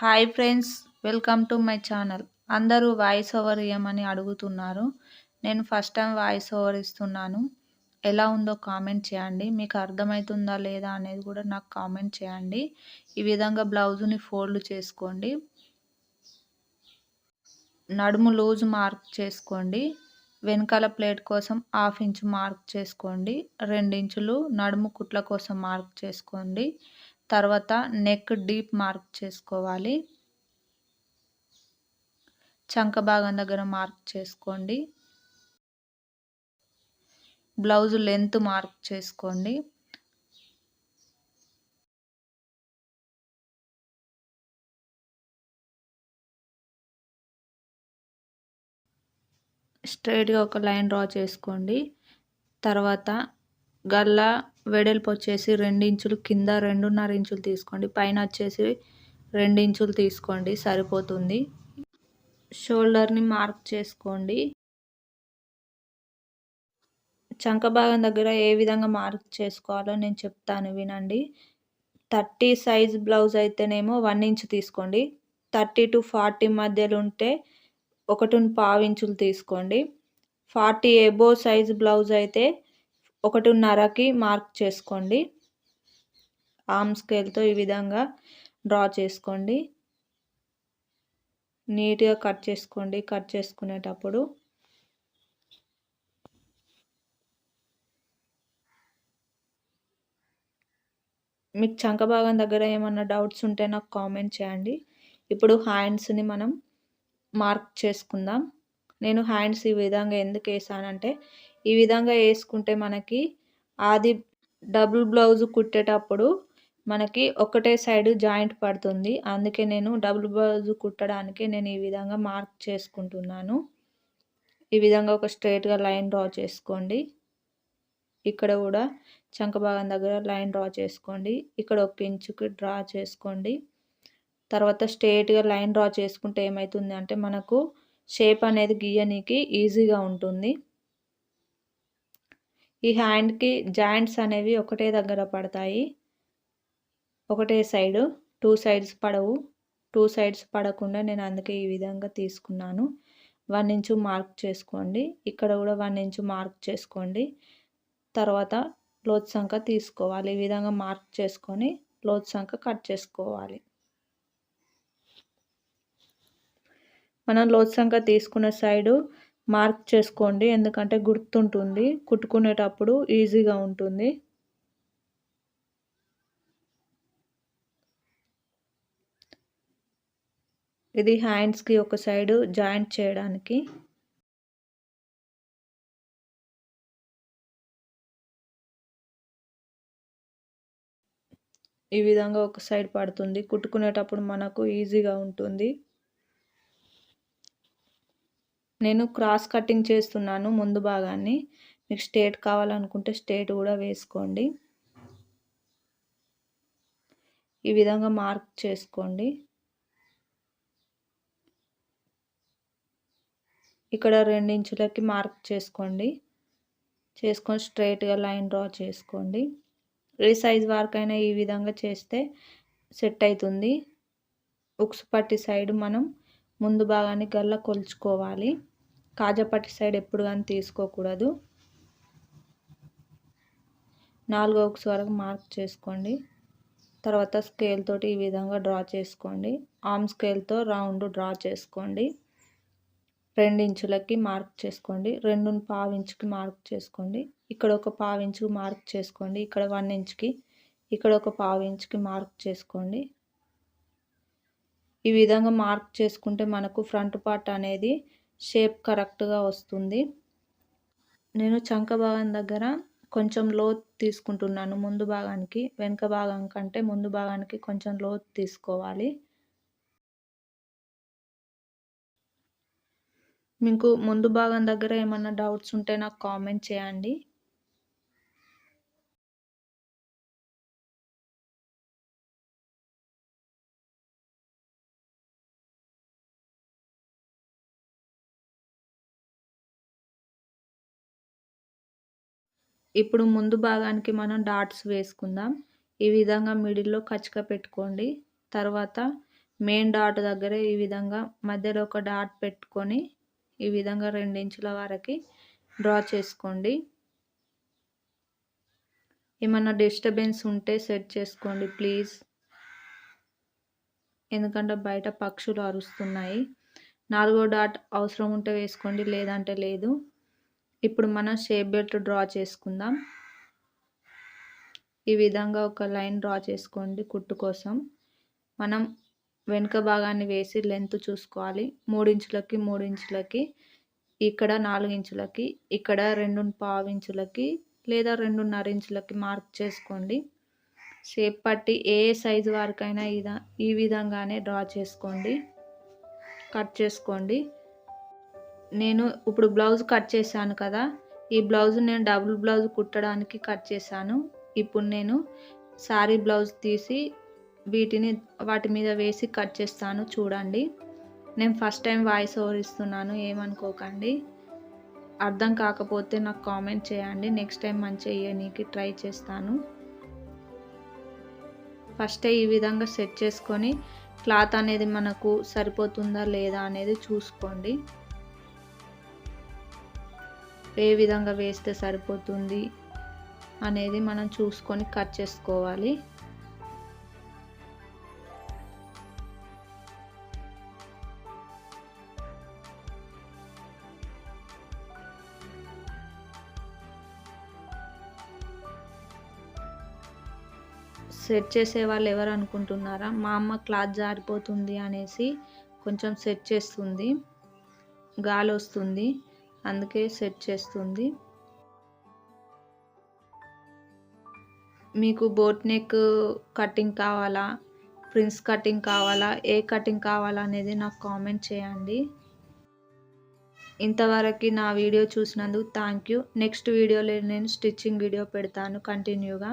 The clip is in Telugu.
Hi friends welcome to my channel. అందరూ వాయిస్ ఓవర్ ఇవ్వమని అడుగుతున్నారు. నేను ఫస్ట్ టైం వాయిస్ ఓవర్ ఇస్తున్నాను. ఎలా ఉందో కామెంట్ చేయండి. మీకు అర్థమవుతుందా లేదా అనేది కూడా నాకు కామెంట్ చేయండి. ఈ విధంగా బ్లౌజుని ఫోల్డ్ చేసుకోండి. నడుము లూజ్ మార్క్ చేసుకోండి. వెనకాల ప్లేట్ కోసం హాఫ్ ఇంచ్ మార్క్ చేసుకోండి. ఇంచులు నడుము కుట్ల కోసం మార్క్ చేసుకోండి. తర్వాత నెక్ డీప్ మార్క్ చేసుకోవాలి. చంక భాగం దగ్గర మార్క్ చేసుకోండి. బ్లౌజ్ లెంత్ మార్క్ చేసుకోండి. స్ట్రైట్గా ఒక లైన్ డ్రా చేసుకోండి. తర్వాత గల్ల వెడల్పు వచ్చేసి రెండు ఇంచులు కింద రెండున్నర ఇంచులు తీసుకోండి. పైన వచ్చేసి రెండు ఇంచులు తీసుకోండి. సరిపోతుంది. షోల్డర్ని మార్క్ చేసుకోండి. చంక భాగం దగ్గర ఏ విధంగా మార్క్ చేసుకోవాలో నేను చెప్తాను వినండి. థర్టీ సైజ్ బ్లౌజ్ అయితేనేమో వన్ ఇంచ్ తీసుకోండి. థర్టీ టు ఫార్టీ మధ్యలో ఉంటే ఒకటిని పావు ఇంచులు తీసుకోండి. ఫార్టీ ఎబో సైజ్ బ్లౌజ్ అయితే ఒకటిన్నరకి మార్క్ చేసుకోండి. ఆర్మ్ స్కేల్తో ఈ విధంగా డ్రా చేసుకోండి. నీట్గా కట్ చేసుకోండి. కట్ చేసుకునేటప్పుడు మీకు చంక భాగం దగ్గర ఏమన్నా డౌట్స్ ఉంటే నాకు కామెంట్ చేయండి. ఇప్పుడు హ్యాండ్స్ని మనం మార్క్ చేసుకుందాం. నేను హ్యాండ్స్ ఈ విధంగా ఎందుకు వేసానంటే ఈ విధంగా వేసుకుంటే మనకి అది డబుల్ బ్లౌజ్ కుట్టేటప్పుడు మనకి ఒకటే సైడ్ జాయింట్ పడుతుంది. అందుకే నేను డబుల్ బ్లౌజ్ కుట్టడానికి నేను ఈ విధంగా మార్క్ చేసుకుంటున్నాను. ఈ విధంగా ఒక స్ట్రైట్గా లైన్ డ్రా చేసుకోండి. ఇక్కడ కూడా చంక భాగం దగ్గర లైన్ డ్రా చేసుకోండి. ఇక్కడ ఒక ఇంచుకి డ్రా చేసుకోండి. తర్వాత స్ట్రేట్గా లైన్ డ్రా చేసుకుంటే ఏమవుతుంది అంటే మనకు షేప్ అనేది గీయనీకి ఈజీగా ఉంటుంది. ఈ హ్యాండ్కి జాయింట్స్ అనేవి ఒకటే దగ్గర పడతాయి. ఒకటే సైడు టూ సైడ్స్ పడవు. టూ సైడ్స్ పడకుండా నేను అందుకే ఈ విధంగా తీసుకున్నాను. వన్ ఇంచు మార్క్ చేసుకోండి. ఇక్కడ కూడా వన్ ఇంచు మార్క్ చేసుకోండి. తర్వాత లోత్ సంఖ తీసుకోవాలి. ఈ విధంగా మార్క్ చేసుకొని లోత్ సంఖ కట్ చేసుకోవాలి. మనం లోత్ సంఖ తీసుకున్న సైడు మార్క్ చేసుకోండి. ఎందుకంటే గుర్తుంటుంది. కుట్టుకునేటప్పుడు ఈజీగా ఉంటుంది. ఇది హ్యాండ్స్కి ఒక సైడు జాయింట్ చేయడానికి. ఈ విధంగా ఒక సైడ్ పడుతుంది. కుట్టుకునేటప్పుడు మనకు ఈజీగా ఉంటుంది. నేను క్రాస్ కటింగ్ చేస్తున్నాను ముందు భాగాన్ని. మీకు స్టేట్ కావాలనుకుంటే స్టేట్ కూడా వేసుకోండి. ఈ విధంగా మార్క్ చేసుకోండి. ఇక్కడ ఇంచులకి మార్క్ చేసుకోండి. చేసుకొని స్ట్రైట్గా లైన్ డ్రా చేసుకోండి. ఏ సైజ్ వరకైనా ఈ విధంగా చేస్తే సెట్ అవుతుంది. ఉక్స్ పట్టి సైడ్ మనం ముందు భాగాన్ని గల్లా కొలుచుకోవాలి. కాజాపట్టి సైడ్ ఎప్పుడు కానీ తీసుకోకూడదు. నాలుగో ఉక్స్ వరకు మార్క్ చేసుకోండి. తర్వాత స్కేల్ తోటి ఈ విధంగా డ్రా చేసుకోండి. ఆమ్ స్కేల్తో రౌండ్ డ్రా చేసుకోండి. రెండు ఇంచులకి మార్క్ చేసుకోండి. రెండు పావు ఇంచుకి మార్క్ చేసుకోండి. ఇక్కడ ఒక పావు ఇంచుకి మార్క్ చేసుకోండి. ఇక్కడ వన్ ఇంచుకి ఇక్కడ ఒక పావు ఇంచుకి మార్క్ చేసుకోండి. ఈ విధంగా మార్క్ చేసుకుంటే మనకు ఫ్రంట్ పార్ట్ అనేది షేప్ కరెక్ట్గా వస్తుంది. నేను చంక భాగం దగ్గర కొంచెం లోతు తీసుకుంటున్నాను ముందు భాగానికి. వెనుక భాగం కంటే ముందు భాగానికి కొంచెం లోతు తీసుకోవాలి. మీకు ముందు భాగం దగ్గర ఏమన్నా డౌట్స్ ఉంటే నాకు కామెంట్ చేయండి. ఇప్పుడు ముందు భాగానికి మనం డాట్స్ వేసుకుందాం. ఈ విధంగా మిడిల్లో కచ్చిక పెట్టుకోండి. తర్వాత మెయిన్ డాట్ దగ్గర ఈ విధంగా మధ్యలో ఒక డాట్ పెట్టుకొని ఈ విధంగా రెండించుల వరకు డ్రా చేసుకోండి. ఏమన్నా డిస్టర్బెన్స్ ఉంటే సెట్ చేసుకోండి ప్లీజ్. ఎందుకంటే బయట పక్షులు అరుస్తున్నాయి. నాలుగో డాట్ అవసరం ఉంటే వేసుకోండి లేదంటే లేదు. ఇప్పుడు మనం షేప్ బెల్ట్ డ్రా చేసుకుందాం. ఈ విధంగా ఒక లైన్ డ్రా చేసుకోండి కుట్టు కోసం. మనం వెనుక భాగాన్ని వేసి లెంత్ చూసుకోవాలి. మూడించులకి మూడించులకి ఇక్కడ నాలుగించులకి ఇక్కడ రెండు పావు ఇంచులకి లేదా రెండున్నర ఇంచులకి మార్క్ చేసుకోండి. షేప్ పట్టి ఏ సైజు వరకైనా ఇదా ఈ విధంగానే డ్రా చేసుకోండి. కట్ చేసుకోండి. నేను ఇప్పుడు బ్లౌజ్ కట్ చేశాను కదా ఈ బ్లౌజ్ నేను డబుల్ బ్లౌజ్ కుట్టడానికి కట్ చేశాను. ఇప్పుడు నేను శారీ బ్లౌజ్ తీసి వీటిని వాటి మీద వేసి కట్ చేస్తాను చూడండి. నేను ఫస్ట్ టైం వాయిస్ ఓవర్ ఇస్తున్నాను ఏమనుకోకండి. అర్థం కాకపోతే నాకు కామెంట్ చేయండి నెక్స్ట్ టైం మంచిగా ఇయ్యనీకి ట్రై చేస్తాను. ఫస్ట్ ఈ విధంగా సెట్ చేసుకొని క్లాత్ అనేది మనకు సరిపోతుందా లేదా అనేది చూసుకోండి. ఏ విధంగా వేస్తే సరిపోతుంది అనేది మనం చూసుకొని కట్ చేసుకోవాలి. సెట్ చేసే వాళ్ళు ఎవరు అనుకుంటున్నారా? మా అమ్మ క్లాత్ జారిపోతుంది అనేసి కొంచెం సెట్ చేస్తుంది. గాలి వస్తుంది. అందుకే సెట్ చేస్తుంది. మీకు బోట్ నెక్ కటింగ్ కావాలా? ప్రిన్స్ కటింగ్ కావాలా? ఏ కటింగ్ కావాలా అనేది నాకు కామెంట్ చేయండి. ఇంతవరకు నా వీడియో చూసినందుకు థ్యాంక్ యూ నెక్స్ట్ వీడియోలో నేను స్టిచ్చింగ్ వీడియో పెడతాను కంటిన్యూగా.